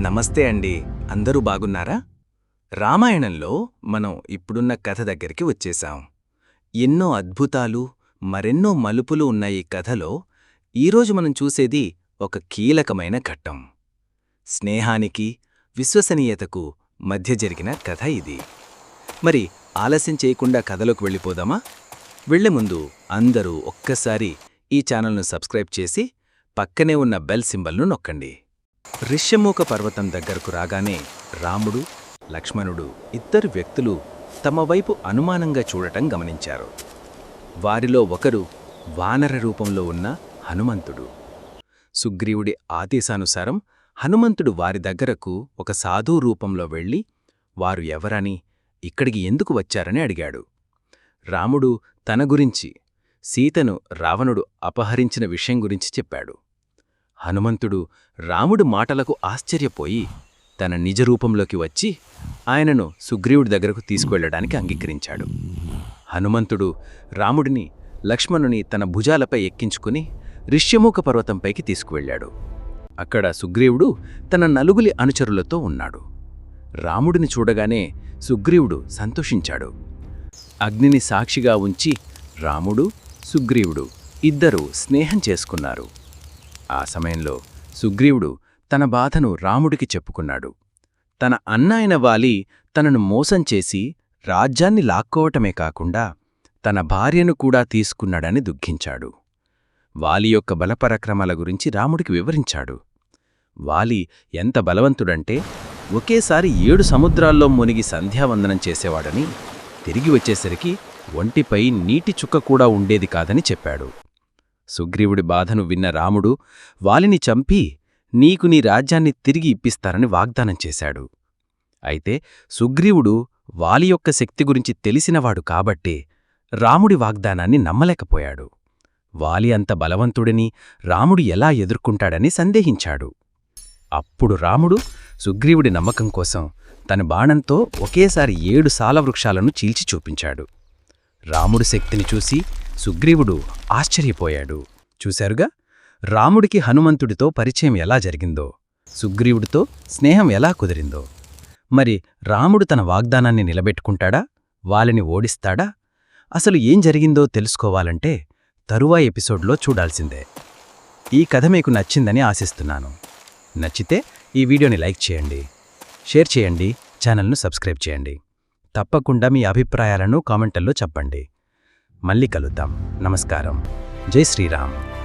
నమస్తే అండి. అందరూ బాగున్నారా? రామాయణంలో మనం ఇప్పుడున్న కథ దగ్గరికి వచ్చేశాం. ఎన్నో అద్భుతాలు మరెన్నో మలుపులు ఉన్న ఈ కథలో ఈరోజు మనం చూసేది ఒక కీలకమైన ఘట్టం. స్నేహానికి విశ్వసనీయతకు మధ్య జరిగిన కథ ఇది. మరి ఆలస్యం చేయకుండా కథలోకి వెళ్ళిపోదామా? వెళ్ళే ముందు అందరూ ఒక్కసారి ఈ ఛానల్ను సబ్స్క్రైబ్ చేసి పక్కనే ఉన్న బెల్ సింబల్ను నొక్కండి. ఋష్యమూక పర్వతం దగ్గరకు రాగానే రాముడు లక్ష్మణుడు ఇద్దరు వ్యక్తులు తమ వైపు అనుమానంగా చూడటం గమనించారు. వారిలో ఒకరు వానర రూపంలో ఉన్న హనుమంతుడు. సుగ్రీవుడి ఆదేశానుసారం హనుమంతుడు వారి దగ్గరకు ఒక సాధు రూపంలో వెళ్ళి వారు ఎవరని ఇక్కడికి ఎందుకు వచ్చారని అడిగాడు. రాముడు తన గురించి సీతను రావణుడు అపహరించిన విషయం గురించి చెప్పాడు. హనుమంతుడు రాముడు మాటలకు ఆశ్చర్యపోయి తన నిజ రూపంలోకి వచ్చి ఆయనను సుగ్రీవుడి దగ్గరకు తీసుకువెళ్ళడానికి అంగీకరించాడు. హనుమంతుడు రాముడిని లక్ష్మణుని తన భుజాలపై ఎక్కించుకుని ఋష్యమూక పర్వతంపైకి తీసుకువెళ్ళాడు. అక్కడ సుగ్రీవుడు తన నలుగులి అనుచరులతో ఉన్నాడు. రాముడిని చూడగానే సుగ్రీవుడు సంతోషించాడు. అగ్నిని సాక్షిగా ఉంచి రాముడు సుగ్రీవుడు ఇద్దరూ స్నేహం చేసుకున్నారు. ఆ సమయంలో సుగ్రీవుడు తన బాధను రాముడికి చెప్పుకున్నాడు. తన అన్నాయన వాలి తనను మోసం చేసి రాజ్యాన్ని లాక్కోవటమే కాకుండా తన భార్యను కూడా తీసుకున్నాడని దుఃఖించాడు. వాలి యొక్క బలపరక్రమాల గురించి రాముడికి వివరించాడు. వాలి ఎంత బలవంతుడంటే ఒకేసారి ఏడు సముద్రాల్లో మునిగి సంధ్యావందనం చేసేవాడని తిరిగి వచ్చేసరికి ఒంటిపై నీటి చుక్క కూడా ఉండేది కాదని చెప్పాడు. సుగ్రీవుడి బాధను విన్న రాముడు వాలిని చంపి నీకు నీ రాజ్యాన్ని తిరిగి ఇప్పిస్తారని వాగ్దానం చేశాడు. అయితే సుగ్రీవుడు వాలి యొక్క శక్తి గురించి తెలిసినవాడు కాబట్టే రాముడి వాగ్దానాన్ని నమ్మలేకపోయాడు. వాలి అంత బలవంతుడిని రాముడు ఎలా ఎదుర్కొంటాడని సందేహించాడు. అప్పుడు రాముడు సుగ్రీవుడి నమ్మకం కోసం తన బాణంతో ఒకేసారి ఏడు సాలవృక్షాలను చీల్చి చూపించాడు. రాముడి శక్తిని చూసి సుగ్రీవుడు ఆశ్చర్యపోయాడు. చూశారుగా? రాముడికి హనుమంతుడితో పరిచయం ఎలా జరిగిందో సుగ్రీవుడితో స్నేహం ఎలా కుదిరిందో. మరి రాముడు తన వాగ్దానాన్ని నిలబెట్టుకుంటాడా? వాళ్ళని ఓడిస్తాడా? అసలు ఏం జరిగిందో తెలుసుకోవాలంటే తరువాయి ఎపిసోడ్లో చూడాల్సిందే. ఈ కథ మీకు నచ్చిందని ఆశిస్తున్నాను. నచ్చితే ఈ వీడియోని లైక్ చేయండి. షేర్ చేయండి. ఛానల్ను సబ్స్క్రైబ్ చేయండి. తప్పకుండా మీ అభిప్రాయాలను కామెంటల్లో చెప్పండి. మళ్ళీ కలుద్దాం. నమస్కారం. జై శ్రీరామ్.